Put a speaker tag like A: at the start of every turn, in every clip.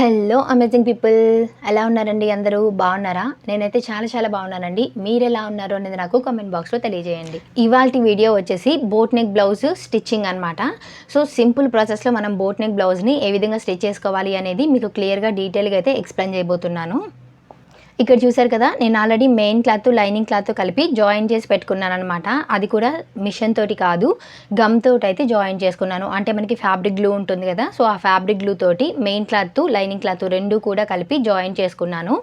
A: Hello amazing people ఎలా ఉన్నారండి అందరూ? బాగున్నారా? నేనైతే చాలా చాలా బాగున్నానండి. మీరు ఎలా ఉన్నారు అనేది నాకు కామెంట్ బాక్స్లో తెలియజేయండి. ఇవాళ వీడియో వచ్చేసి బోట్ నెక్ బ్లౌజ్ స్టిచ్చింగ్ అనమాట సో సింపుల్ ప్రాసెస్లో మనం బోట్ నెక్ బ్లౌజ్ని ఏ విధంగా స్టిచ్ చేసుకోవాలి అనేది మీకు క్లియర్గా డీటెయిల్గా అయితే ఎక్స్ప్లెయిన్ చేయబోతున్నాను. ఇక్కడ చూసారు కదా నేను already main cloth lining cloth కలిపి జాయిన్ చేసి పెట్టుకున్నాను అనమాట అది కూడా మిషన్ తోటి కాదు గమ్ తోటి అయితే జాయిన్ చేసుకున్నాను. అంటే మనకి ఫ్యాబ్రిక్ గ్లూ ఉంటుంది కదా సో ఆ ఫ్యాబ్రిక్ గ్లూ తోటి మెయిన్ క్లాత్ లైనింగ్ క్లాత్ రెండు కూడా కలిపి జాయిన్ చేసుకున్నాను.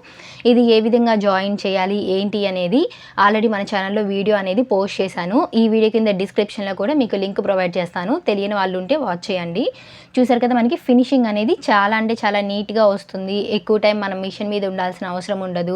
A: ఇది ఏ విధంగా జాయిన్ చేయాలి ఏంటి అనేది ఆల్రెడీ మన ఛానల్లో వీడియో అనేది పోస్ట్ చేశాను. ఈ వీడియో కింద డిస్క్రిప్షన్లో కూడా మీకు లింక్ ప్రొవైడ్ చేస్తాను. తెలియని వాళ్ళు ఉంటే వాచ్ చేయండి. చూసారు కదా మనకి ఫినిషింగ్ అనేది చాలా అంటే చాలా నీట్గా వస్తుంది. ఎక్కువ టైం మనం మిషన్ మీద ఉండాల్సిన అవసరం ఉండదు.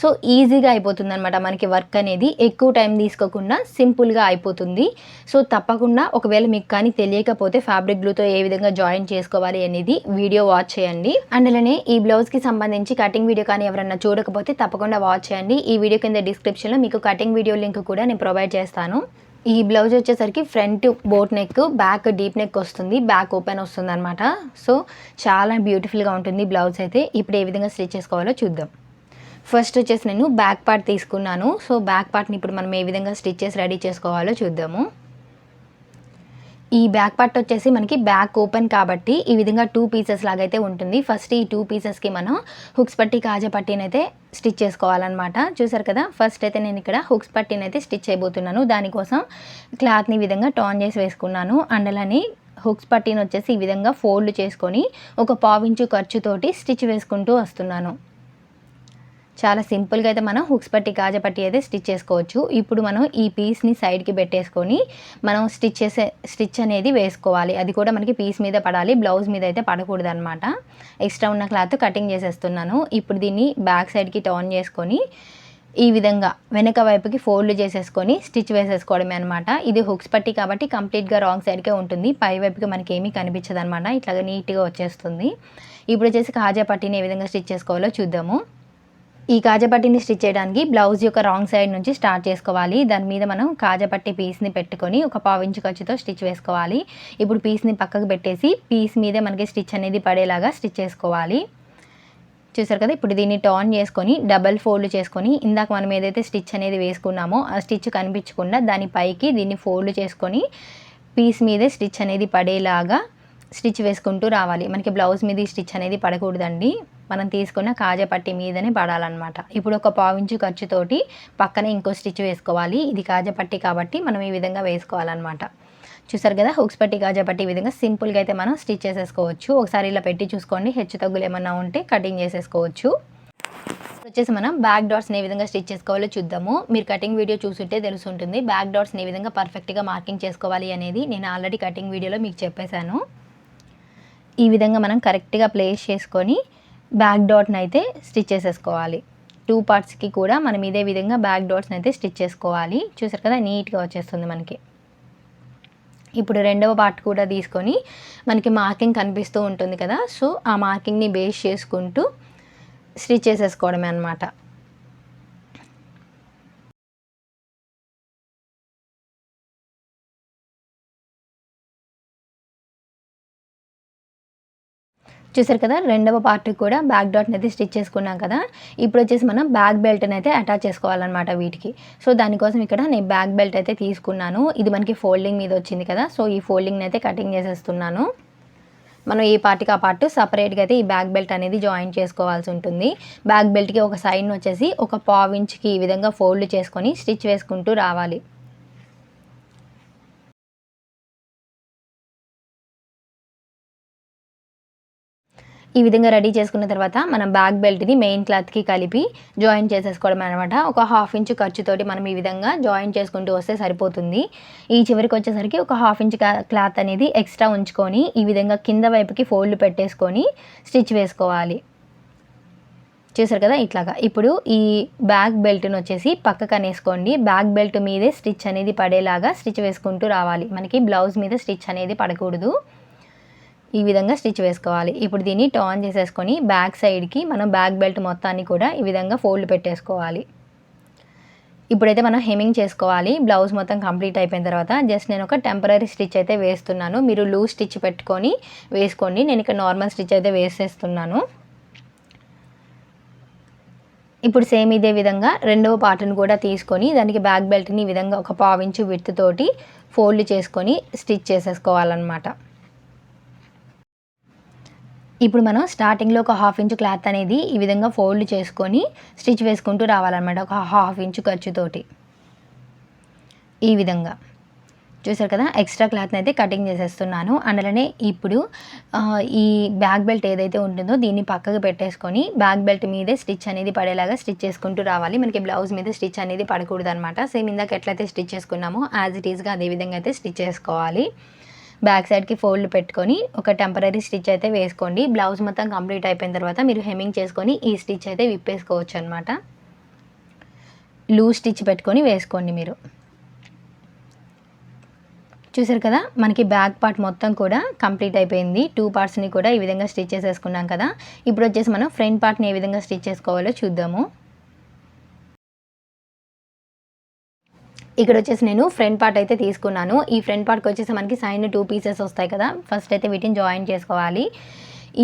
A: సో ఈజీగా అయిపోతుంది అనమాట మనకి వర్క్ అనేది. ఎక్కువ టైం తీసుకోకుండా సింపుల్గా అయిపోతుంది. సో తప్పకుండా ఒకవేళ మీకు కానీ తెలియకపోతే ఫ్యాబ్రిక్ గ్లూతో ఏ విధంగా జాయిన్ చేసుకోవాలి అనేది వీడియో వాచ్ చేయండి. అండ్ అలానే ఈ బ్లౌజ్కి సంబంధించి కటింగ్ వీడియో కానీ ఎవరన్నా చూడకపోతే తప్పకుండా వాచ్ చేయండి. ఈ వీడియో కింద డిస్క్రిప్షన్లో మీకు కటింగ్ వీడియో లింక్ కూడా నేను ప్రొవైడ్ చేస్తాను. ఈ బ్లౌజ్ వచ్చేసరికి front boat neck back deep neck వస్తుంది. బ్యాక్ ఓపెన్ వస్తుంది అనమాట సో చాలా బ్యూటిఫుల్గా ఉంటుంది బ్లౌజ్ అయితే. ఇప్పుడు ఏ విధంగా స్టిచ్ చేసుకోవాలో చూద్దాం. ఫస్ట్ వచ్చేసి నేను బ్యాక్ పార్ట్ తీసుకున్నాను. సో బ్యాక్ పార్ట్ని ఇప్పుడు మనం ఏ విధంగా స్టిచ్చెస్ రెడీ చేసుకోవాలో చూద్దాము. ఈ బ్యాక్ పార్ట్ వచ్చేసి మనకి బ్యాక్ ఓపెన్ కాబట్టి ఈ విధంగా టూ పీసెస్ లాగైతే ఉంటుంది. ఫస్ట్ ఈ టూ పీసెస్కి మనం హుక్స్ పట్టి కాజా పట్టీని అయితే స్టిచ్ చేసుకోవాలన్నమాట. చూసారు కదా? ఫస్ట్ అయితే నేను ఇక్కడ హుక్స్ పట్టీని అయితే స్టిచ్ చేయబోతున్నాను దానికోసం క్లాత్ని ఈ విధంగా టాన్ చేసి వేసుకున్నాను. అండలని హుక్స్ పట్టీని వచ్చేసి ఈ విధంగా ఫోల్డ్ చేసుకొని ఒక పావించు ఖర్చుతోటి స్టిచ్ వేసుకుంటూ వస్తున్నాను. చాలా సింపుల్గా అయితే మనం హుక్స్ పట్టి కాజా పట్టి అయితే స్టిచ్ చేసుకోవచ్చు. ఇప్పుడు మనం ఈ పీస్ని సైడ్కి పెట్టేసుకొని మనం స్టిచ్ చేసే స్టిచ్ అనేది వేసుకోవాలి. అది కూడా మనకి పీస్ మీద పడాలి బ్లౌజ్ మీద అయితే పడకూడదు అనమాట ఎక్స్ట్రా ఉన్న క్లాత్ కటింగ్ చేసేస్తున్నాను. ఇప్పుడు దీన్ని బ్యాక్ సైడ్కి టర్న్ చేసుకొని ఈ విధంగా వెనక వైపుకి ఫోల్డ్ చేసేసుకొని స్టిచ్ వేసేసుకోవడమే అనమాట ఇది హుక్స్ పట్టి కాబట్టి కంప్లీట్గా రాంగ్ సైడ్కే ఉంటుంది. పై వైపుకి మనకి ఏమీ కనిపించదు అనమాట ఇట్లాగా నీట్గా వచ్చేస్తుంది. ఇప్పుడు వచ్చేసి కాజా పట్టిని ఏ విధంగా స్టిచ్ చేసుకోవాలో చూద్దాము. ఈ కాజపట్టిని స్టిచ్ చేయడానికి బ్లౌజ్ యొక్క రాంగ్ సైడ్ నుంచి స్టార్ట్ చేసుకోవాలి. దాని మీద మనం కాజపట్టి పీస్ని పెట్టుకొని ఒక పావించు ఖర్చుతో స్టిచ్ వేసుకోవాలి. ఇప్పుడు పీస్ని పక్కకు పెట్టేసి పీస్ మీదే మనకి స్టిచ్ అనేది పడేలాగా స్టిచ్ చేసుకోవాలి. చూసారు కదా? ఇప్పుడు దీన్ని టర్న్ చేసుకొని డబల్ ఫోల్డ్ చేసుకొని ఇందాక మనం ఏదైతే స్టిచ్ అనేది వేసుకున్నామో ఆ స్టిచ్ కనిపించకుండా దాని పైకి దీన్ని ఫోల్డ్ చేసుకొని పీస్ మీదే స్టిచ్ అనేది పడేలాగా స్టిచ్ వేసుకుంటూ రావాలి. మనకి బ్లౌజ్ మీద స్టిచ్ అనేది పడకూడదండి. మనం తీసుకున్న కాజా పట్టి మీదనే పడాలన్నమాట. ఇప్పుడు ఒక పావించు ఖర్చుతోటి పక్కన ఇంకో స్టిచ్ వేసుకోవాలి. ఇది కాజా పట్టి కాబట్టి మనం ఈ విధంగా వేసుకోవాలన్నమాట. చూసారు కదా? హుక్స్ పట్టి కాజా పట్టి ఈ విధంగా సింపుల్గా అయితే మనం స్టిచ్ చేసేసుకోవచ్చు. ఒకసారి ఇలా పెట్టి చూసుకోండి. హెచ్చు తగ్గులు ఏమన్నా ఉంటే కటింగ్ చేసేసుకోవచ్చు. వచ్చేసి మనం బ్యాక్ డాట్స్ని ఏ విధంగా స్టిచ్ చేసుకోవాలో చూద్దాము. మీరు కటింగ్ వీడియో చూసుంటే తెలుసుంటుంది. బ్యాక్ డాట్స్ని ఏ విధంగా పర్ఫెక్ట్గా మార్కింగ్ చేసుకోవాలి అనేది నేను ఆల్రెడీ కటింగ్ వీడియోలో మీకు చెప్పేశాను. ఈ విధంగా మనం కరెక్ట్గా ప్లేస్ చేసుకొని బ్యాక్ డాట్ని అయితే స్టిచ్ చేసేసుకోవాలి. టూ పార్ట్స్కి కూడా మనం ఇదే విధంగా బ్యాక్ డాట్స్ని అయితే స్టిచ్ చేసుకోవాలి. చూసారు కదా నీట్గా వచ్చేస్తుంది మనకి. ఇప్పుడు రెండవ పార్ట్ కూడా తీసుకొని మనకి మార్కింగ్ కనిపిస్తూ ఉంటుంది కదా సో ఆ మార్కింగ్ని బేస్ చేసుకుంటూ స్టిచ్ చేసేసుకోవడమే అనమాట చూసారు కదా రెండవ పార్ట్ కూడా బ్యాక్ డాట్ని అయితే స్టిచ్ చేసుకున్నాం కదా. ఇప్పుడు వచ్చేసి మనం బ్యాక్ బెల్ట్ని అయితే అటాచ్ చేసుకోవాలన్నమాట వీటికి. సో దానికోసం ఇక్కడ నేను బ్యాక్ బెల్ట్ అయితే తీసుకున్నాను. ఇది మనకి ఫోల్డింగ్ మీద వచ్చింది కదా సో ఈ ఫోల్డింగ్ని అయితే కటింగ్ చేసేస్తున్నాను. మనం ఈ పార్ట్కి ఆ పార్ట్ సపరేట్గా అయితే ఈ బ్యాక్ బెల్ట్ అనేది జాయిన్ చేసుకోవాల్సి ఉంటుంది. బ్యాక్ బెల్ట్కి ఒక సైడ్ వచ్చేసి ఒక పావు ఇంచ్కి ఈ విధంగా ఫోల్డ్ చేసుకొని స్టిచ్ వేసుకుంటూ రావాలి. ఈ విధంగా రెడీ చేసుకున్న తర్వాత మనం బ్యాక్ బెల్ట్ని మెయిన్ క్లాత్కి కలిపి జాయిన్ చేసేసుకోవడం అనమాట ఒక హాఫ్ ఇంచ్ ఖర్చుతోటి మనం ఈ విధంగా జాయిన్ చేసుకుంటూ వస్తే సరిపోతుంది. ఈ చివరికి వచ్చేసరికి ఒక హాఫ్ ఇంచ్ క్లాత్ అనేది ఎక్స్ట్రా ఉంచుకొని ఈ విధంగా కింద వైపుకి ఫోల్డ్ పెట్టేసుకొని స్టిచ్ వేసుకోవాలి. చూసారు కదా ఇట్లాగా. ఇప్పుడు ఈ బ్యాక్ బెల్ట్ని వచ్చేసి పక్కకు అనేసుకోండి బ్యాక్ బెల్ట్ మీదే స్టిచ్ అనేది పడేలాగా స్టిచ్ వేసుకుంటూ రావాలి. మనకి బ్లౌజ్ మీద స్టిచ్ అనేది పడకూడదు. ఈ విధంగా స్టిచ్ వేసుకోవాలి. ఇప్పుడు దీన్ని టర్న్ చేసేసుకొని బ్యాక్ సైడ్కి మనం బ్యాక్ బెల్ట్ మొత్తాన్ని కూడా ఈ విధంగా ఫోల్డ్ పెట్టేసుకోవాలి. ఇప్పుడైతే మనం హెమింగ్ చేసుకోవాలి. బ్లౌజ్ మొత్తం కంప్లీట్ అయిపోయిన తర్వాత జస్ట్ నేను ఒక టెంపరీ స్టిచ్ అయితే వేస్తున్నాను. మీరు లూజ్ స్టిచ్ పెట్టుకొని వేసుకోండి. నేను ఇక్కడ నార్మల్ స్టిచ్ అయితే వేసేస్తున్నాను. ఇప్పుడు సేమ్ ఇదే విధంగా రెండవ పార్ట్ని కూడా తీసుకొని దానికి బ్యాక్ బెల్ట్ని ఈ విధంగా ఒక పావించు విత్ తోటి ఫోల్డ్ చేసుకొని స్టిచ్ చేసేసుకోవాలన్నమాట. ఇప్పుడు మనం స్టార్టింగ్లో ఒక హాఫ్ ఇంచు క్లాత్ అనేది ఈ విధంగా ఫోల్డ్ చేసుకొని స్టిచ్ వేసుకుంటూ రావాలన్నమాట ఒక హాఫ్ ఇంచు ఖర్చుతోటి. ఈ విధంగా. చూసారు కదా ఎక్స్ట్రా క్లాత్ని అయితే కటింగ్ చేసేస్తున్నాను. అందులోనే ఇప్పుడు ఈ బ్యాక్ బెల్ట్ ఏదైతే ఉంటుందో దీన్ని పక్కకు పెట్టేసుకొని బ్యాక్ బెల్ట్ మీదే స్టిచ్ అనేది పడేలాగా స్టిచ్ చేసుకుంటూ రావాలి. మనకి బ్లౌజ్ మీద స్టిచ్ అనేది పడకూడదు అనమాట సేమ్ ఇందాక ఎట్లయితే స్టిచ్ చేసుకున్నామో యాజ్ ఇట్ ఈస్గా అదే విధంగా అయితే స్టిచ్ చేసుకోవాలి. బ్యాక్ సైడ్కి ఫోల్డ్ పెట్టుకొని ఒక టెంపరీ స్టిచ్ అయితే వేసుకోండి. బ్లౌజ్ మొత్తం కంప్లీట్ అయిపోయిన తర్వాత మీరు హెమ్మింగ్ చేసుకొని ఈ స్టిచ్ అయితే విప్పేసుకోవచ్చు అనమాట లూజ్ స్టిచ్ పెట్టుకొని వేసుకోండి మీరు. చూసారు కదా మనకి బ్యాక్ పార్ట్ మొత్తం కూడా కంప్లీట్ అయిపోయింది. టూ పార్ట్స్ని కూడా ఈ విధంగా స్టిచ్ చేసేసుకున్నాం కదా. ఇప్పుడు వచ్చేసి మనం ఫ్రంట్ పార్ట్ని ఏ విధంగా స్టిచ్ చేసుకోవాలో చూద్దాము. ఇక్కడ వచ్చేసి నేను ఫ్రంట్ పార్ట్ అయితే తీసుకున్నాను. ఈ ఫ్రంట్ పార్ట్కి వచ్చేసి మనకి సైన్ టూ పీసెస్ వస్తాయి కదా. ఫస్ట్ అయితే వీటిని జాయిన్ చేసుకోవాలి.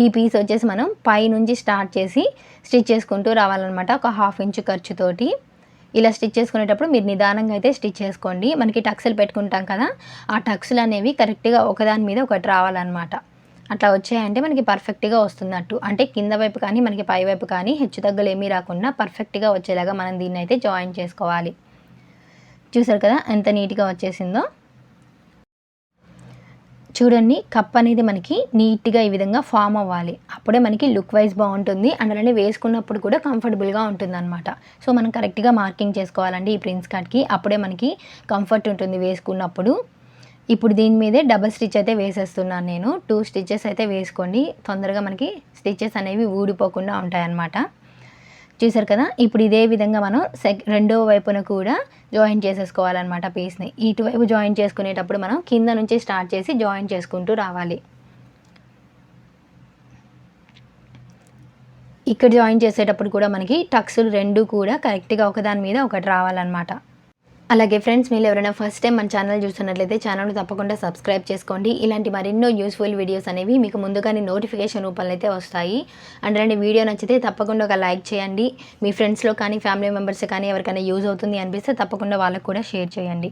A: ఈ పీస్ వచ్చేసి మనం పై నుంచి స్టార్ట్ చేసి స్టిచ్ చేసుకుంటూ రావాలన్నమాట ఒక హాఫ్ ఇంచు ఖర్చుతోటి ఇలా స్టిచ్ చేసుకునేటప్పుడు మీరు నిదానంగా అయితే స్టిచ్ చేసుకోండి. మనకి టక్స్లు పెట్టుకుంటాం కదా ఆ టక్స్లు అనేవి కరెక్ట్గా ఒకదాని మీద ఒకటి రావాలన్నమాట. అట్లా వచ్చాయంటే మనకి పర్ఫెక్ట్గా వస్తున్నట్టు. అంటే కింద వైపు కానీ మనకి పై వైపు కానీ హెచ్చు తగ్గులు ఏమీ రాకుండా పర్ఫెక్ట్గా వచ్చేలాగా మనం దీన్ని అయితే జాయిన్ చేసుకోవాలి. చూసారు కదా ఎంత నీట్గా వచ్చేసిందో? చూడండి కప్ అనేది మనకి నీట్గా ఈ విధంగా ఫామ్ అవ్వాలి. అప్పుడే మనకి లుక్ వైజ్ బాగుంటుంది. అండ్ అలానే వేసుకున్నప్పుడు కూడా కంఫర్టబుల్గా ఉంటుంది అనమాట సో మనం కరెక్ట్గా మార్కింగ్ చేసుకోవాలండి ఈ ప్రిన్స్ కార్డ్కి అప్పుడే మనకి కంఫర్ట్ ఉంటుంది వేసుకున్నప్పుడు. ఇప్పుడు దీని మీదే డబల్ స్టిచ్ అయితే వేసేస్తున్నాను నేను. టూ స్టిచ్చెస్ అయితే వేసుకోండి. తొందరగా మనకి స్టిచ్చెస్ అనేవి ఊడిపోకుండా ఉంటాయన్నమాట. చూసారు కదా? ఇప్పుడు ఇదే విధంగా మనం సెక్ రెండో వైపున కూడా జాయిన్ చేసేసుకోవాలన్నమాట పీస్ని. ఇటువైపు జాయిన్ చేసుకునేటప్పుడు మనం కింద నుంచి స్టార్ట్ చేసి జాయిన్ చేసుకుంటూ రావాలి. ఇక్కడ జాయిన్ చేసేటప్పుడు కూడా మనకి టక్స్లు రెండు కూడా కరెక్ట్గా ఒకదాని మీద ఒకటి రావాలన్నమాట. అలాగే ఫ్రెండ్స్ మీరు ఎవరైనా ఫస్ట్ టైం మన ఛానల్ చూస్తున్నట్లయితే ఛానల్ తప్పకుండా సబ్స్క్రైబ్ చేసుకోండి. ఇలాంటి మరెన్నో యూస్ఫుల్ వీడియోస్ అనేవి మీకు ముందుగానే నోటిఫికేషన్ రూపంలో అయితే వస్తాయి. అండ్ అలాంటి వీడియో నచ్చితే తప్పకుండా ఒక లైక్ చేయండి. మీ ఫ్రెండ్స్లో కానీ ఫ్యామిలీ మెంబర్స్ కానీ ఎవరికైనా యూజ్ అవుతుంది అనిపిస్తే తప్పకుండా వాళ్ళకు కూడా షేర్ చేయండి.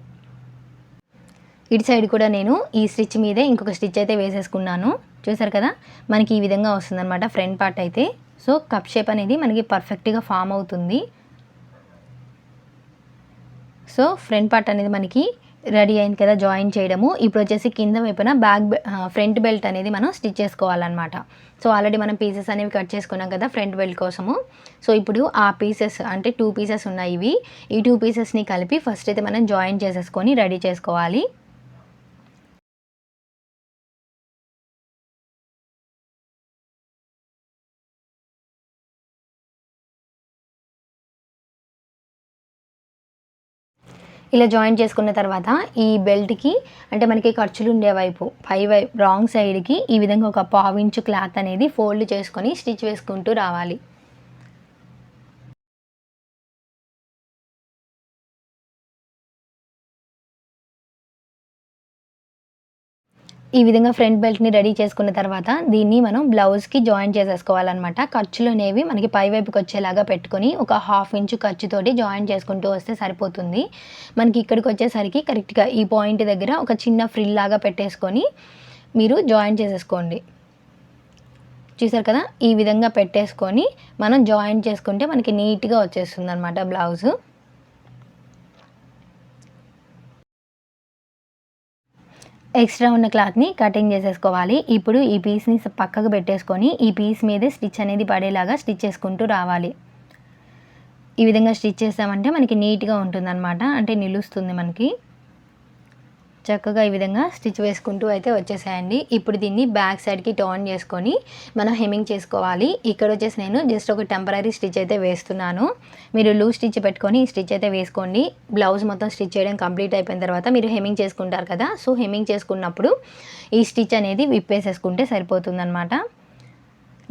A: ఇటు సైడ్ కూడా నేను ఈ స్టిచ్ మీదే ఇంకొక స్టిచ్ అయితే వేసేసుకున్నాను. చూసారు కదా? మనకి ఈ విధంగా వస్తుందన్నమాట ఫ్రంట్ పార్ట్ అయితే. సో కప్ షేప్ అనేది మనకి పర్ఫెక్ట్గా ఫామ్ అవుతుంది. సో ఫ్రంట్ పార్ట్ అనేది మనకి రెడీ అయింది కదా జాయిన్ చేయడము. ఇప్పుడు వచ్చేసి కింద వైపున బ్యాక్ ఫ్రంట్ బెల్ట్ అనేది మనం స్టిచ్ చేసుకోవాలన్నమాట. సో ఆల్రెడీ మనం పీసెస్ అనేవి కట్ చేసుకున్నాం కదా ఫ్రంట్ బెల్ట్ కోసము. సో ఇప్పుడు ఆ పీసెస్ అంటే టూ పీసెస్ ఉన్నాయి ఇవి. ఈ టూ పీసెస్ని కలిపి ఫస్ట్ అయితే మనం జాయిన్ చేసేసుకొని రెడీ చేసుకోవాలి. ఇలా జాయిన్ చేసుకున్న తర్వాత ఈ బెల్ట్కి అంటే మనకి ఖర్చులు ఉండే వైపు పై వైపు రాంగ్ సైడ్కి ఈ విధంగా ఒక పావించు క్లాత్ అనేది ఫోల్డ్ చేసుకొని స్టిచ్ వేసుకుంటూ రావాలి. ఈ విధంగా ఫ్రంట్ బెల్ట్ని రెడీ చేసుకున్న తర్వాత దీన్ని మనం బ్లౌజ్కి జాయిన్ చేసేసుకోవాలన్నమాట. ఖర్చులు అనేవి మనకి పైవైపుకి వచ్చేలాగా పెట్టుకొని ఒక హాఫ్ ఇంచు ఖర్చుతోటి జాయిన్ చేసుకుంటూ వస్తే సరిపోతుంది. మనకి ఇక్కడికి వచ్చేసరికి కరెక్ట్గా ఈ పాయింట్ దగ్గర ఒక చిన్న ఫ్రిల్ లాగా పెట్టేసుకొని మీరు జాయిన్ చేసేసుకోండి. చూసారు కదా? ఈ విధంగా పెట్టేసుకొని మనం జాయిన్ చేసుకుంటే మనకి నీట్గా వచ్చేస్తుంది అనమాట బ్లౌజు. ఎక్స్ట్రా ఉన్న క్లాత్ని కటింగ్ చేసేసుకోవాలి. ఇప్పుడు ఈ పీస్ని పక్కకు పెట్టేసుకొని ఈ పీస్ మీదే స్టిచ్ అనేది పడేలాగా స్టిచ్ చేసుకుంటూ రావాలి. ఈ విధంగా స్టిచ్ చేసామంటే మనకి నీట్గా ఉంటుందన్నమాట. అంటే నిలుస్తుంది మనకి. చక్కగా ఈ విధంగా స్టిచ్ వేసుకుంటూ అయితే వచ్చేసాయండి. ఇప్పుడు దీన్ని బ్యాక్ సైడ్కి టర్న్ చేసుకొని మనం హెమింగ్ చేసుకోవాలి. ఇక్కడ వచ్చేసి నేను జస్ట్ ఒక టెంపరీ స్టిచ్ అయితే వేస్తున్నాను. మీరు లూజ్ స్టిచ్ పెట్టుకొని స్టిచ్ అయితే వేసుకోండి. బ్లౌజ్ మొత్తం స్టిచ్ చేయడం కంప్లీట్ అయిపోయిన తర్వాత మీరు హెమింగ్ చేసుకుంటారు కదా. సో హెమింగ్ చేసుకున్నప్పుడు ఈ స్టిచ్ అనేది విప్పేసేసుకుంటే సరిపోతుందనమాట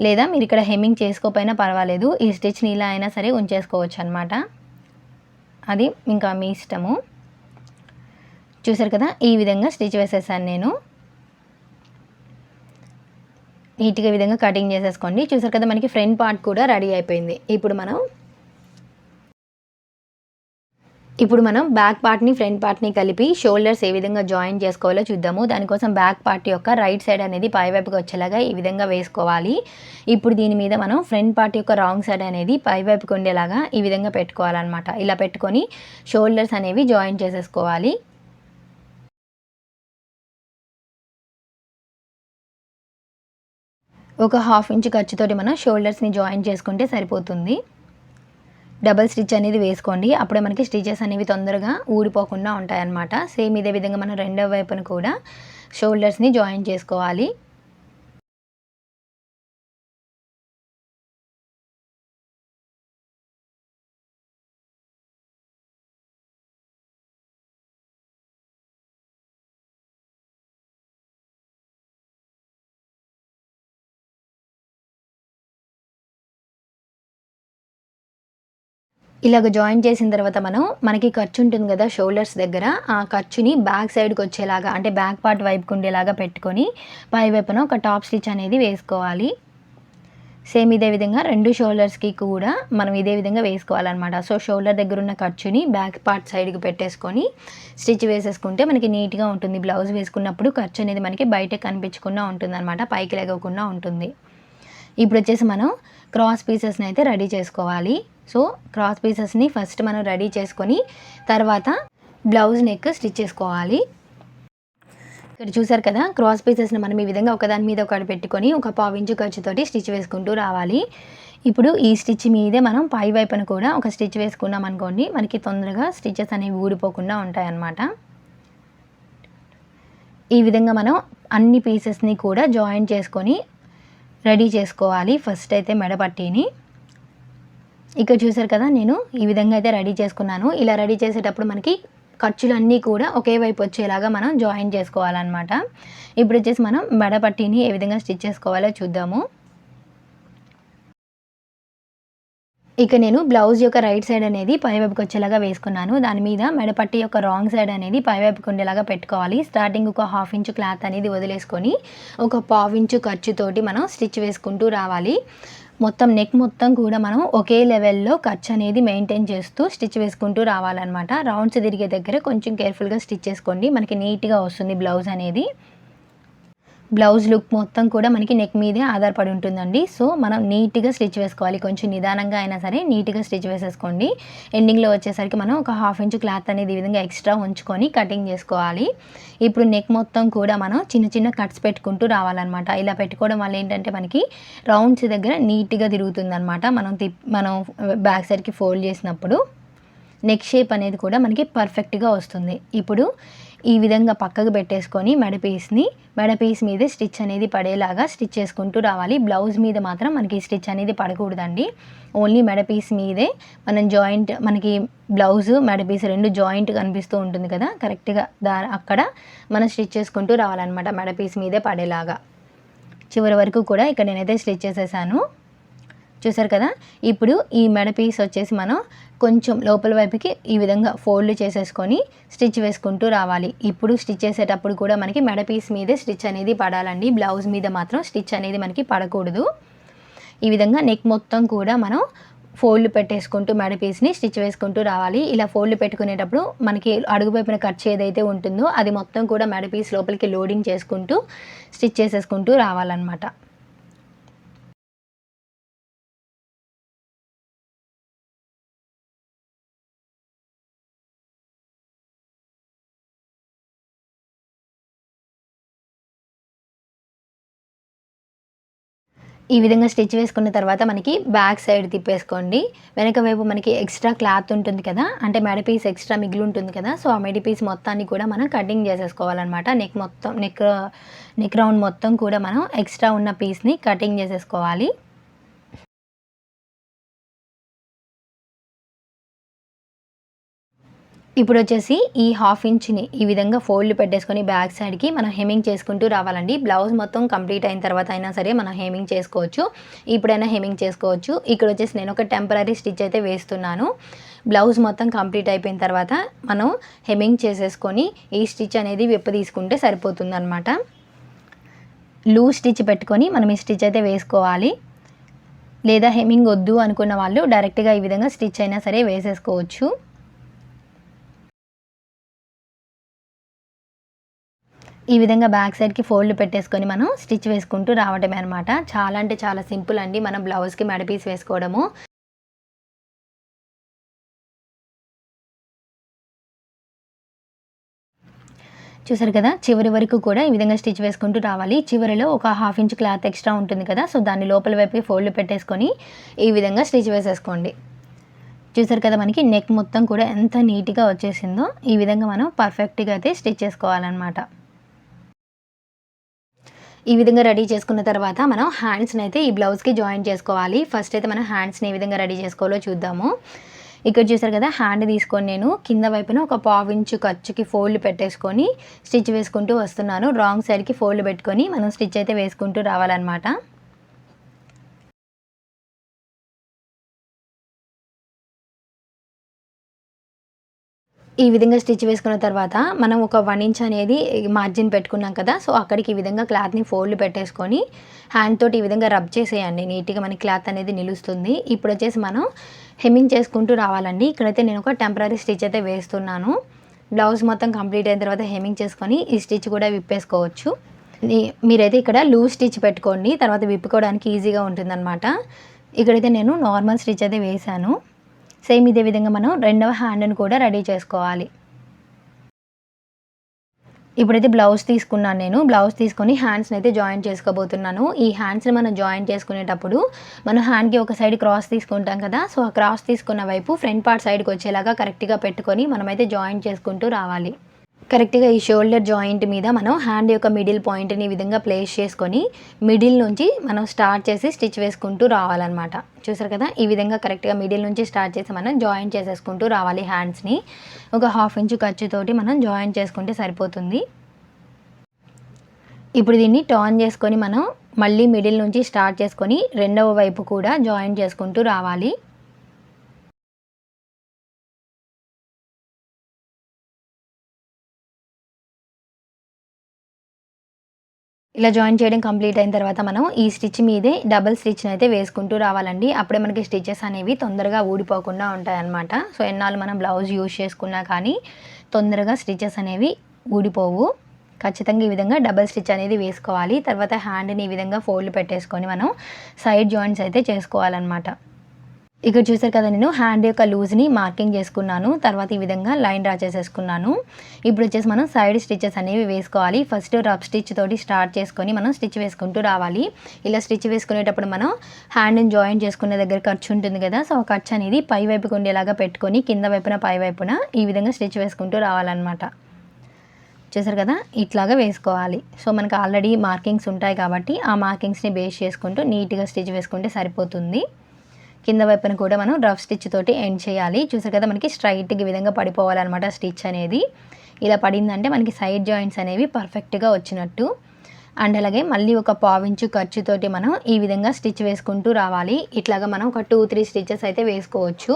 A: లేదా మీరు ఇక్కడ హెమ్మింగ్ చేసుకోకపోయినా పర్వాలేదు. ఈ స్టిచ్ని ఇలా అయినా సరే ఉంచేసుకోవచ్చు అనమాట అది ఇంకా మీ ఇష్టము. చూసారు కదా? ఈ విధంగా స్టిచ్ వేసేసాను నేను. నీట్గా విధంగా కటింగ్ చేసేసుకోండి. చూసారు కదా? మనకి ఫ్రంట్ పార్ట్ కూడా రెడీ అయిపోయింది. ఇప్పుడు మనం ఇప్పుడు మనం బ్యాక్ పార్ట్ని ఫ్రంట్ పార్ట్ని కలిపి షోల్డర్స్ ఏ విధంగా జాయిన్ చేసుకోవాలో చూద్దాము. దానికోసం బ్యాక్ పార్ట్ యొక్క రైట్ సైడ్ అనేది పై వైపుకి వచ్చేలాగా ఈ విధంగా వేసుకోవాలి. ఇప్పుడు దీని మీద మనం ఫ్రంట్ పార్ట్ యొక్క రాంగ్ సైడ్ అనేది పైవైపుకి ఉండేలాగా ఈ విధంగా పెట్టుకోవాలన్నమాట. ఇలా పెట్టుకొని షోల్డర్స్ అనేవి జాయిన్ చేసేసుకోవాలి. ఒక హాఫ్ ఇంచ్ ఖర్చుతోటి మనం షోల్డర్స్ని జాయిన్ చేసుకుంటే సరిపోతుంది. డబల్ స్టిచ్ అనేది వేసుకోండి. అప్పుడే మనకి స్టిచెస్ అనేవి తొందరగా ఊడిపోకుండా ఉంటాయన్నమాట. సేమ్ ఇదే విధంగా మనం రెండవ వైపున కూడా షోల్డర్స్ని జాయిన్ చేసుకోవాలి. ఇలాగ జాయిన్ చేసిన తర్వాత మనం మనకి ఖర్చు ఉంటుంది కదా షోల్డర్స్ దగ్గర ఆ ఖర్చుని బ్యాక్ సైడ్కి వచ్చేలాగా అంటే బ్యాక్ పార్ట్ వైపుకు ఉండేలాగా పెట్టుకొని పై వైపున ఒక టాప్ స్టిచ్ అనేది వేసుకోవాలి. సేమ్ ఇదే విధంగా రెండు షోల్డర్స్కి కూడా మనం ఇదే విధంగా వేసుకోవాలన్నమాట. సో షోల్డర్ దగ్గర ఉన్న ఖర్చుని బ్యాక్ పార్ట్ సైడ్కి పెట్టేసుకొని స్టిచ్ వేసేసుకుంటే మనకి నీట్గా ఉంటుంది. బ్లౌజ్ వేసుకున్నప్పుడు ఖర్చు అనేది మనకి బయట కనిపించకుండా ఉంటుంది అనమాట పైకి లెగకుండా ఉంటుంది. ఇప్పుడు వచ్చేసి మనం క్రాస్ పీసెస్ని అయితే రెడీ చేసుకోవాలి. సో క్రాస్ పీసెస్ని ఫస్ట్ మనం రెడీ చేసుకొని తర్వాత బ్లౌజ్ నెక్ స్టిచ్ చేసుకోవాలి. ఇక్కడ చూసారు కదా క్రాస్ పీసెస్ని మనం ఈ విధంగా ఒకదాని మీద ఒకటి పెట్టుకొని ఒక పావించు ఖర్చుతోటి స్టిచ్ వేసుకుంటూ రావాలి. ఇప్పుడు ఈ స్టిచ్ మీదే మనం పై వైపున కూడా ఒక స్టిచ్ వేసుకున్నాం అనుకోండి మనకి తొందరగా స్టిచెస్ అనేవి ఊడిపోకుండా ఉంటాయన్నమాట. ఈ విధంగా మనం అన్ని పీసెస్ని కూడా జాయిన్ చేసుకొని రెడీ చేసుకోవాలి ఫస్ట్ అయితే మెడపట్టీని ఇక్కడ చూసారు కదా నేను ఈ విధంగా అయితే రెడీ చేసుకున్నాను. ఇలా రెడీ చేసేటప్పుడు మనకి ఖర్చులన్నీ కూడా ఒకే వైపు వచ్చేలాగా మనం జాయిన్ చేసుకోవాలన్నమాట. ఇప్పుడు వచ్చేసి మనం మెడపట్టీని ఏ విధంగా స్టిచ్ చేసుకోవాలో చూద్దాము. ఇక నేను బ్లౌజ్ యొక్క రైట్ సైడ్ అనేది పైవైపుకి వచ్చేలాగా వేసుకున్నాను. దాని మీద మెడపట్టి యొక్క రాంగ్ సైడ్ అనేది పైవైపుకి ఉండేలాగా పెట్టుకోవాలి. స్టార్టింగ్ ఒక హాఫ్ ఇంచు క్లాత్ అనేది వదిలేసుకొని ఒక పావు ఇంచు ఖర్చుతోటి మనం స్టిచ్ వేసుకుంటూ రావాలి. మొత్తం నెక్ మొత్తం కూడా మనం ఒకే లెవెల్లో ఖర్చు అనేది మెయింటైన్ చేస్తూ స్టిచ్ వేసుకుంటూ రావాలన్నమాట. రౌండ్స్ తిరిగే దగ్గర కొంచెం కేర్ఫుల్గా స్టిచ్ చేసుకోండి. మనకి నీట్గా వస్తుంది బ్లౌజ్ అనేది. బ్లౌజ్ లుక్ మొత్తం కూడా మనకి నెక్ మీదే ఆధారపడి ఉంటుందండి. సో మనం నీట్గా స్టిచ్ వేసుకోవాలి. కొంచెం నిదానంగా అయినా సరే నీట్గా స్టిచ్ వేసేసుకోండి. ఎండింగ్లో వచ్చేసరికి మనం ఒక హాఫ్ ఇంచ్ క్లాత్ అనేది ఈ విధంగా ఎక్స్ట్రా ఉంచుకొని కటింగ్ చేసుకోవాలి. ఇప్పుడు నెక్ మొత్తం కూడా మనం చిన్న చిన్న కట్స్ పెట్టుకుంటూ రావాలన్నమాట. ఇలా పెట్టుకోవడం వల్ల ఏంటంటే మనకి రౌండ్స్ దగ్గర నీట్గా తిరుగుతుంది అనమాట మనం తిప్ మనం బ్యాక్ సైడ్కి ఫోల్డ్ చేసినప్పుడు. నెక్ షేప్ అనేది కూడా మనకి పర్ఫెక్ట్గా వస్తుంది. ఇప్పుడు ఈ విధంగా పక్కకు పెట్టేసుకొని మెడ పీస్ని మెడ పీస్ మీద స్టిచ్ అనేది పడేలాగా స్టిచ్ చేసుకుంటూ రావాలి. బ్లౌజ్ మీద మాత్రం మనకి స్టిచ్ అనేది పడకూడదండి. ఓన్లీ మెడ పీస్ మీదే మనం జాయింట్ మనకి బ్లౌజ్ మెడ పీస్ రెండు జాయింట్ కనిపిస్తూ ఉంటుంది కదా? కరెక్ట్గా దా అక్కడ మనం స్టిచ్ చేసుకుంటూ రావాలన్నమాట మెడ పీస్ మీదే పడేలాగా. చివరి వరకు కూడా ఇక్కడ నేనైతే స్టిచ్ చేసేసాను. చూసారు కదా? ఇప్పుడు ఈ మెడ పీస్ వచ్చేసి మనం కొంచెం లోపల వైపుకి ఈ విధంగా ఫోల్డ్ చేసేసుకొని స్టిచ్ వేసుకుంటూ రావాలి. ఇప్పుడు స్టిచ్ చేసేటప్పుడు కూడా మనకి మెడ పీస్ మీదే స్టిచ్ అనేది పడాలండి. బ్లౌజ్ మీద మాత్రం స్టిచ్ అనేది మనకి పడకూడదు. ఈ విధంగా నెక్ మొత్తం కూడా మనం ఫోల్డ్ పెట్టేసుకుంటూ మెడ పీస్ని స్టిచ్ వేసుకుంటూ రావాలి. ఇలా ఫోల్డ్ పెట్టుకునేటప్పుడు మనకి అడుగు వైపున ఖర్చు ఏదైతే ఉంటుందో అది మొత్తం కూడా మెడ పీస్ లోపలికి లోడింగ్ చేసుకుంటూ స్టిచ్ చేసేసుకుంటూ రావాలన్నమాట. ఈ విధంగా స్టిచ్ వేసుకున్న తర్వాత మనకి బ్యాక్ సైడ్ తిప్పేసుకోండి. వెనక వైపు మనకి ఎక్స్ట్రా క్లాత్ ఉంటుంది కదా అంటే మెడ పీస్ ఎక్స్ట్రా మిగిలి ఉంటుంది కదా సో ఆ మెడ పీస్ మొత్తాన్ని కూడా మనం కటింగ్ చేసేసుకోవాలన్నమాట. నెక్ మొత్తం నెక్ నెక్ రౌండ్ మొత్తం కూడా మనం ఎక్స్ట్రా ఉన్న పీస్ని కటింగ్ చేసేసుకోవాలి. ఇప్పుడు వచ్చేసి ఈ హాఫ్ ఇంచ్ని ఈ విధంగా ఫోల్డ్ పెట్టేసుకొని బ్యాక్ సైడ్కి మనం హెమింగ్ చేసుకుంటూ రావాలండి. బ్లౌజ్ మొత్తం కంప్లీట్ అయిన తర్వాత అయినా సరే మనం హెమింగ్ చేసుకోవచ్చు. ఇప్పుడైనా హెమింగ్ చేసుకోవచ్చు. ఇక్కడ వచ్చేసి నేను ఒక టెంపరీ స్టిచ్ అయితే వేస్తున్నాను. బ్లౌజ్ మొత్తం కంప్లీట్ అయిపోయిన తర్వాత మనం హెమింగ్ చేసేసుకొని ఈ స్టిచ్ అనేది విప్ప తీసుకుంటే సరిపోతుంది అనమాట లూజ్ స్టిచ్ పెట్టుకొని మనం ఈ స్టిచ్ అయితే వేసుకోవాలి. లేదా హెమింగ్ వద్దు అనుకున్న వాళ్ళు డైరెక్ట్గా ఈ విధంగా స్టిచ్ అయినా సరే వేసేసుకోవచ్చు. ఈ విధంగా బ్యాక్ సైడ్కి ఫోల్డ్ పెట్టేసుకొని మనం స్టిచ్ వేసుకుంటూ రావడమే అనమాట చాలా అంటే చాలా సింపుల్ అండి మనం బ్లౌజ్కి మెడపీస్ వేసుకోవడము. చూసారు కదా? చివరి వరకు కూడా ఈ విధంగా స్టిచ్ వేసుకుంటూ రావాలి. చివరిలో ఒక హాఫ్ ఇంచ్ క్లాత్ ఎక్స్ట్రా ఉంటుంది కదా? సో దాన్ని లోపల వైపుకి ఫోల్డ్ పెట్టేసుకొని ఈ విధంగా స్టిచ్ వేసేసుకోండి. చూసారు కదా మనకి నెక్ మొత్తం కూడా ఎంత నీట్గా వచ్చేసిందో? ఈ విధంగా మనం పర్ఫెక్ట్గా అయితే స్టిచ్ చేసుకోవాలన్నమాట. ఈ విధంగా రెడీ చేసుకున్న తర్వాత మనం హ్యాండ్స్ని అయితే ఈ బ్లౌజ్కి జాయిన్ చేసుకోవాలి. ఫస్ట్ అయితే మనం హ్యాండ్స్ని ఏ విధంగా రెడీ చేసుకోవాలో చూద్దాము. ఇక్కడ చూసారు కదా హ్యాండ్ తీసుకొని నేను కింద వైపున ఒక పావు ఇంచు ఖర్చుకి ఫోల్డ్ పెట్టేసుకొని స్టిచ్ వేసుకుంటూ వస్తున్నాను. రాంగ్ సైడ్కి ఫోల్డ్ పెట్టుకొని మనం స్టిచ్ అయితే వేసుకుంటూ రావాలన్నమాట. ఈ విధంగా స్టిచ్ వేసుకున్న తర్వాత మనం ఒక వన్ ఇంచ్ అనేది మార్జిన్ పెట్టుకున్నాం కదా సో అక్కడికి ఈ విధంగా క్లాత్ని ఫోల్డ్ పెట్టేసుకొని హ్యాండ్ తోటి ఈ విధంగా రబ్ చేసేయండి. నీట్గా మనకి క్లాత్ అనేది నిలుస్తుంది. ఇప్పుడు వచ్చేసి మనం హెమ్మింగ్ చేసుకుంటూ రావాలండి. ఇక్కడైతే నేను ఒక టెంపరీ స్టిచ్ అయితే వేస్తున్నాను. బ్లౌజ్ మొత్తం కంప్లీట్ అయిన తర్వాత హెమ్మింగ్ చేసుకొని ఈ స్టిచ్ కూడా విప్పేసుకోవచ్చు. మీరైతే ఇక్కడ లూజ్ స్టిచ్ పెట్టుకోండి. తర్వాత విప్పుకోవడానికి ఈజీగా ఉంటుందన్నమాట. ఇక్కడైతే నేను నార్మల్ స్టిచ్ అయితే వేశాను. సేమ్ ఇదే విధంగా మనం రెండవ హ్యాండ్ని కూడా రెడీ చేసుకోవాలి. ఇప్పుడైతే బ్లౌజ్ తీసుకున్నాను నేను. బ్లౌజ్ తీసుకొని హ్యాండ్స్ని అయితే జాయిన్ చేసుకోబోతున్నాను. ఈ హ్యాండ్స్ని మనం జాయిన్ చేసుకునేటప్పుడు మనం హ్యాండ్కి ఒక సైడ్ క్రాస్ తీసుకుంటాం కదా సో ఆ క్రాస్ తీసుకున్న వైపు ఫ్రంట్ పార్ట్ సైడ్కి వచ్చేలాగా కరెక్ట్గా పెట్టుకొని మనమైతే జాయిన్ చేసుకుంటూ రావాలి. కరెక్ట్గా ఈ షోల్డర్ జాయింట్ మీద మనం హ్యాండ్ యొక్క మిడిల్ పాయింట్ని ఈ విధంగా ప్లేస్ చేసుకొని మిడిల్ నుంచి మనం స్టార్ట్ చేసి స్టిచ్ వేసుకుంటూ రావాలన్నమాట. చూసారు కదా? ఈ విధంగా కరెక్ట్గా మిడిల్ నుంచి స్టార్ట్ చేసి మనం జాయిన్ చేసేసుకుంటూ రావాలి హ్యాండ్స్ని. ఒక హాఫ్ ఇంచు ఖర్చుతోటి మనం జాయిన్ చేసుకుంటే సరిపోతుంది. ఇప్పుడు దీన్ని టర్న్ చేసుకొని మనం మళ్ళీ మిడిల్ నుంచి స్టార్ట్ చేసుకొని రెండవ వైపు కూడా జాయిన్ చేసుకుంటూ రావాలి. ఇలా జాయిన్ చేయడం కంప్లీట్ అయిన తర్వాత మనం ఈ స్టిచ్ మీదే డబల్ స్టిచ్ని అయితే వేసుకుంటూ రావాలండి. అప్పుడే మనకి స్టిచెస్ అనేవి తొందరగా ఊడిపోకుండా ఉంటాయన్నమాట. సో ఎన్నాళ్ళు మనం బ్లౌజ్ యూజ్ చేసుకున్నా కానీ తొందరగా స్టిచెస్ అనేవి ఊడిపోవు. ఖచ్చితంగా ఈ విధంగా డబల్ స్టిచ్ అనేది వేసుకోవాలి. తర్వాత హ్యాండ్ని ఈ విధంగా ఫోల్డ్ పెట్టేసుకొని మనం సైడ్ జాయింట్స్ అయితే చేసుకోవాలన్నమాట. ఇక్కడ చూసారు కదా నేను హ్యాండ్ యొక్క లూజ్ని మార్కింగ్ చేసుకున్నాను. తర్వాత ఈ విధంగా లైన్ డ్రా చేసేసుకున్నాను. ఇప్పుడు వచ్చేసి మనం సైడ్ స్టిచెస్ అనేవి వేసుకోవాలి. ఫస్ట్ రబ్ స్టిచ్ తోటి స్టార్ట్ చేసుకొని మనం స్టిచ్ వేసుకుంటూ రావాలి. ఇలా స్టిచ్ వేసుకునేటప్పుడు మనం హ్యాండ్ని జాయిన్ చేసుకునే దగ్గర ఖర్చు ఉంటుంది కదా. సో ఆ ఖర్చు అనేది పై వైపుకు ఉండేలాగా పెట్టుకొని కింద వైపున పై వైపున ఈ విధంగా స్టిచ్ వేసుకుంటూ రావాలన్నమాట. చూసారు కదా? ఇట్లాగా వేసుకోవాలి. సో మనకు ఆల్రెడీ మార్కింగ్స్ ఉంటాయి కాబట్టి ఆ మార్కింగ్స్ని బేస్ చేసుకుంటూ నీట్గా స్టిచ్ వేసుకుంటే సరిపోతుంది. కింద వైపున కూడా మనం రఫ్ స్టిచ్ తోటి ఎండ్ చేయాలి. చూసారు కదా మనకి స్ట్రైట్గా ఈ విధంగా పడిపోవాలన్నమాట స్టిచ్ అనేది. ఇలా పడిందంటే మనకి సైడ్ జాయింట్స్ అనేవి పర్ఫెక్ట్గా వచ్చినట్టు. అండ్ అలాగే మళ్ళీ ఒక పావించు ఖర్చుతోటి మనం ఈ విధంగా స్టిచ్ వేసుకుంటూ రావాలి. ఇట్లాగా మనం ఒక టూ త్రీ స్టిచెస్ అయితే వేసుకోవచ్చు.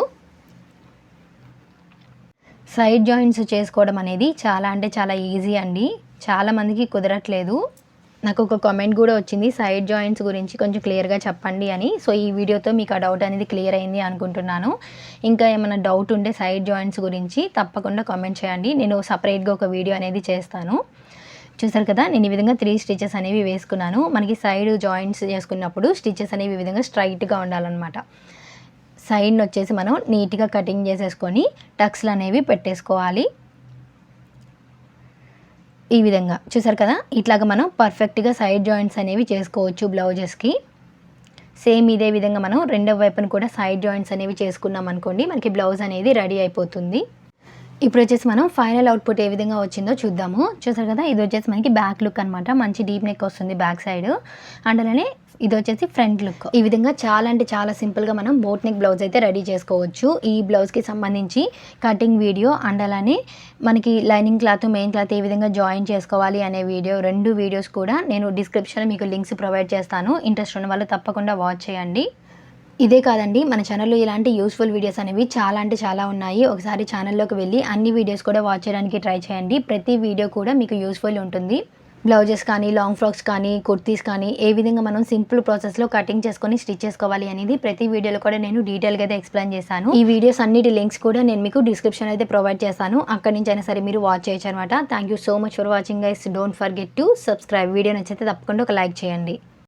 A: సైడ్ జాయింట్స్ చేసుకోవడం అనేది చాలా అంటే చాలా ఈజీ అండి. చాలామందికి కుదరట్లేదు. నాకు ఒక కామెంట్ కూడా వచ్చింది. సైడ్ జాయింట్స్ గురించి కొంచెం క్లియర్గా చెప్పండి అని. సో ఈ వీడియోతో మీకు ఆ డౌట్ అనేది క్లియర్ అయింది అనుకుంటున్నాను. ఇంకా ఏమైనా డౌట్ ఉంటే సైడ్ జాయింట్స్ గురించి తప్పకుండా కామెంట్ చేయండి. నేను సపరేట్గా ఒక వీడియో అనేది చేస్తాను. చూసారు కదా నేను ఈ విధంగా త్రీ స్టిచెస్ అనేవి వేసుకున్నాను. మనకి సైడ్ జాయింట్స్ చేసుకున్నప్పుడు స్టిచెస్ అనేవి ఈ విధంగా స్ట్రైట్గా ఉండాలన్నమాట. సైడ్ని వచ్చేసి మనం నీట్గా కటింగ్ చేసేసుకొని టక్స్లు అనేవి పెట్టేసుకోవాలి. ఈ విధంగా. చూసారు కదా? ఇట్లాగా మనం పర్ఫెక్ట్గా సైడ్ జాయింట్స్ అనేవి చేసుకోవచ్చు బ్లౌజెస్కి. సేమ్ ఇదే విధంగా మనం రెండవ వైపున కూడా సైడ్ జాయింట్స్ అనేవి చేసుకున్నాం అనుకోండి మనకి బ్లౌజ్ అనేది రెడీ అయిపోతుంది. ఇప్పుడు వచ్చేసి మనం ఫైనల్ అవుట్పుట్ ఏ విధంగా వచ్చిందో చూద్దాము. చూసారు కదా? ఇది వచ్చేసి మనకి బ్యాక్ లుక్ అనమాట మంచి డీప్ నెక్ వస్తుంది బ్యాక్ సైడ్ అండ్ అలానే ఇది వచ్చేసి ఫ్రంట్ లుక్. ఈ విధంగా చాలా అంటే చాలా సింపుల్గా మనం బోట్ నెక్ బ్లౌజ్ అయితే రెడీ చేసుకోవచ్చు. ఈ బ్లౌజ్కి సంబంధించి కటింగ్ వీడియో అండ్ అలానే మనకి లైనింగ్ క్లాత్ మెయిన్ క్లాత్ ఏ విధంగా జాయిన్ చేసుకోవాలి అనే వీడియో రెండు వీడియోస్ కూడా నేను డిస్క్రిప్షన్లో మీకు లింక్స్ ప్రొవైడ్ చేస్తాను. ఇంట్రెస్ట్ ఉన్న వాళ్ళు తప్పకుండా వాచ్ చేయండి. ఇదే కాదండి మన ఛానల్లో ఇలాంటి యూస్ఫుల్ వీడియోస్ అనేవి చాలా అంటే చాలా ఉన్నాయి. ఒకసారి ఛానల్లోకి వెళ్ళి అన్ని వీడియోస్ కూడా వాచ్ చేయడానికి ట్రై చేయండి. ప్రతి వీడియో కూడా మీకు యూస్ఫుల్ ఉంటుంది. బ్లౌజెస్ కానీ లాంగ్ ఫ్రాక్స్ కానీ కుర్తీస్ కానీ ఏ విధంగా మనం సింపుల్ ప్రాసెస్లో కటింగ్ చేసుకొని స్టిచ్ చేసుకోవాలి అనేది ప్రతి వీడియోలో కూడా నేను డీటెయిల్గా అయితే ఎక్స్ప్లెయిన్ చేశాను. ఈ వీడియోస్ అన్నిటి లింక్స్ కూడా నేను మీకు డిస్క్రిప్షన్ అయితే ప్రొవైడ్ చేస్తాను అక్కడి నుంచి అయినా సరే మీరు వాచ్ చేయొచ్చు అనమాట thank you so much for watching guys don't forget to subscribe video నచ్చితే తప్పకుండా ఒక లైక్ చేయండి.